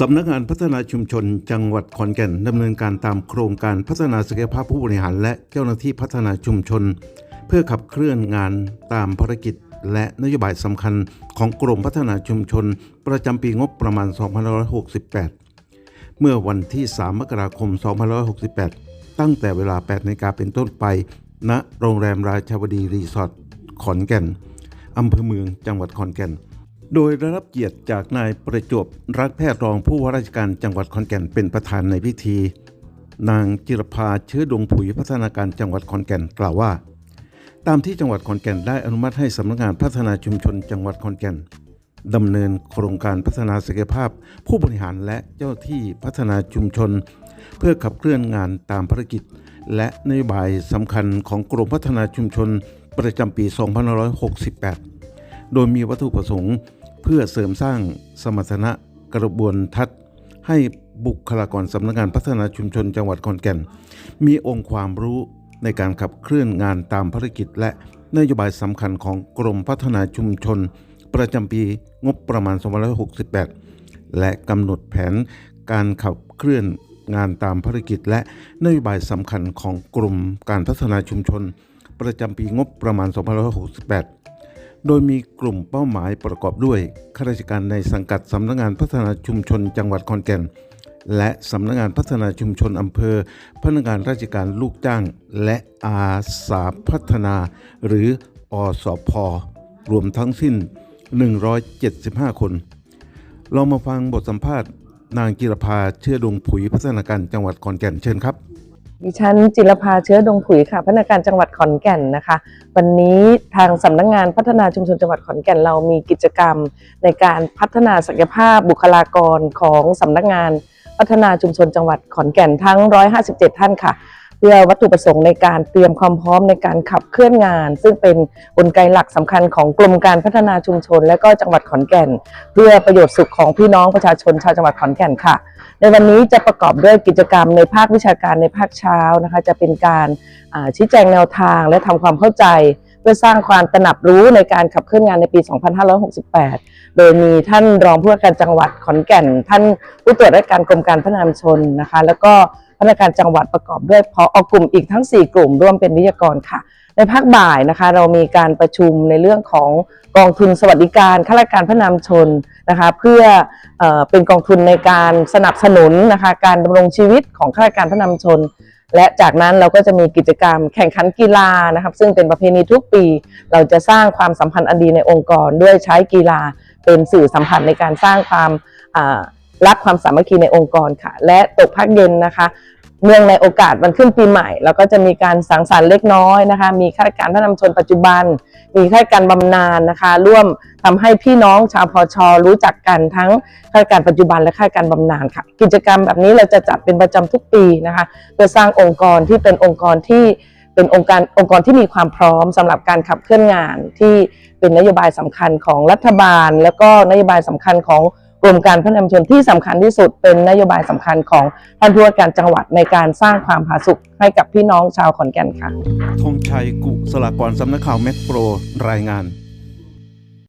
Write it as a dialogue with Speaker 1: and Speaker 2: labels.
Speaker 1: สำนักงานพัฒนาชุมชน จังหวัดขอนแก่นดำเนินการตามโครงการพัฒนาศักยภาพผู้บริหาร และเจ้าหน้าที่พัฒนาชุมชน เพื่อขับเคลื่อนงานตามภารกิจ และนโยบายสำคัญของกรมพัฒนาชุมชน ประจำปีงบประมาณ 2568 เมื่อวันที่ 3 มกราคม 2568 ตั้งแต่เวลา 8นาฬิกาเป็นต้นไป ณ โรงแรมราชาวดีรีสอร์ทขอนแก่นอำเภอเมืองจังหวัดขอนแก่น โดยได้รับเกียรติจากนายประจวบรักแพทย์รองผู้ว่าราชการจังหวัดขอนแก่นเป็นประธานในพิธี นางจิรภาเชื้อดวงผุยพัฒนาการจังหวัดขอนแก่นกล่าวว่า ตามที่จังหวัดขอนแก่นได้อนุมัติให้สำนักงานพัฒนาชุมชนจังหวัดขอนแก่นดำเนินโครงการพัฒนาศักยภาพ ผู้บริหารและเจ้าหน้าที่พัฒนาชุมชน เพื่อขับเคลื่อนงานตามภารกิจ และนโยบายสำคัญของกรมพัฒนาชุมชนประจำปี 2568 โดยมีวัตถุประสงค์ เพื่อเสริมสร้างสมรรถนะกระบวนทัศน์ให้บุคลากรสำนักงานพัฒนาชุมชนจังหวัดขอนแก่น มีองค์ความรู้ในการขับเคลื่อนงานตามภารกิจ และนโยบายสำคัญของกรมพัฒนาชุมชน ประจำปีงบประมาณ 2568 และกำหนดแผนการขับเคลื่อนงานตามภารกิจ และนโยบายสำคัญของกรมการพัฒนาชุมชน ประจำปีงบประมาณ 2568 โดยมีกลุ่มเป้าหมายประกอบด้วยข้าราชการในสังกัดสำนักงานพัฒนาชุมชนจังหวัดขอนแก่น และสำนักงานพัฒนาชุมชนอำเภอ พนักงานราชการลูกจ้าง และอาสาพัฒนา หรืออสพรวมทั้งสิ้น 175 คน เรามาฟังบทสัมภาษณ์ นางจิรภาเชื่อดวงผุยพัฒนาการจังหวัดขอนแก่นเชิญครับ
Speaker 2: ดิฉันจิรภาเชื้อดงผุยค่ะพนักงานจังหวัดขอนแก่นนะคะ วันนี้ทางสำนักงานพัฒนาชุมชนจังหวัดขอนแก่นเรามีกิจกรรม ในการพัฒนาศักยภาพบุคลากรของสำนักงานพัฒนาชุมชนจังหวัดขอนแก่นทั้ง 157 ท่านค่ะ พื่อวัตถุประสงค์ในการเตรียมความพร้อมในการขับเคลื่อนงาน ซึ่งเป็นกลไกหลักสำคัญของกรมการพัฒนาชุมชน และก็จังหวัดขอนแก่น เพื่อประโยชน์สุขของพี่น้องประชาชนชาวจังหวัดขอนแก่นค่ะ ในวันนี้จะประกอบด้วยกิจกรรมในภาควิชาการในภาคเช้านะคะ จะเป็นการอ่าชี้แจงแนวทางและทำความเข้าใจเพื่อสร้างความตระหนักรู้ในการขับเคลื่อนงานในปี 2568 โดยมีท่านรองผู้ว่าการจังหวัดขอนแก่น ท่านผู้ตรวจราชการกรมการพัฒนาชุมชนนะคะ แล้วก็ พนักงานจังหวัดประกอบด้วยพออกลุ่มอีกทั้ง 4 กลุ่มร่วมเป็นวิทยากรค่ะ ในภาคบ่ายนะคะ เรามีการประชุมในเรื่องของกองทุนสวัสดิการข้าราชการพัฒนาชุมชนนะคะ เพื่อเอเป็นกองทุนในการสนับสนุนนะคะการดำรงชีวิตของข้าราชการพัฒนาชุมชนและจากนั้นเราก็จะมีกิจกรรมแข่งขันกีฬานะครับ ซึ่งเป็นประเพณีทุกปี เราจะสร้างความสัมพันธ์อันดีในองค์กร ด้วยใช้กีฬาเป็นสื่อสัมพันธ์ในการสร้างความ รักความสามัคคีในองค์กรค่ะ และตกพักเย็นนะคะเนื่องในโอกาสวันขึ้นปีใหม่เราก็จะมีการสังสรรค์เล็กน้อยนะคะ มีข้าราชการพัฒนาชุมชนปัจจุบัน มีข้าราชการบำนาญนะคะ ร่วมทำให้พี่น้องชาวพอชรู้จักกันทั้งข้าราชการปัจจุบันและข้าราชการบำนาญค่ะ กิจกรรมแบบนี้เราจะจัดเป็นประจำทุกปีนะคะเพื่อสร้างองค์กรที่เป็นองค์กรที่เป็นองค์การองค์กรที่มีความพร้อมสำหรับการขับเคลื่อนงานที่เป็นนโยบายสำคัญของรัฐบาล แล้วก็นโยบายสำคัญของ กรมการพัฒนาชุมชนที่สำคัญที่สุดเป็นนโยบายสำคัญของท่านผู้ว่าการจังหวัดในการสร้างความผาสุกให้กับพี่น้องชาวขอนแก่นค่ะ
Speaker 1: ธงชัยกุสลากรสำนักข่าวแมกโปรรายงาน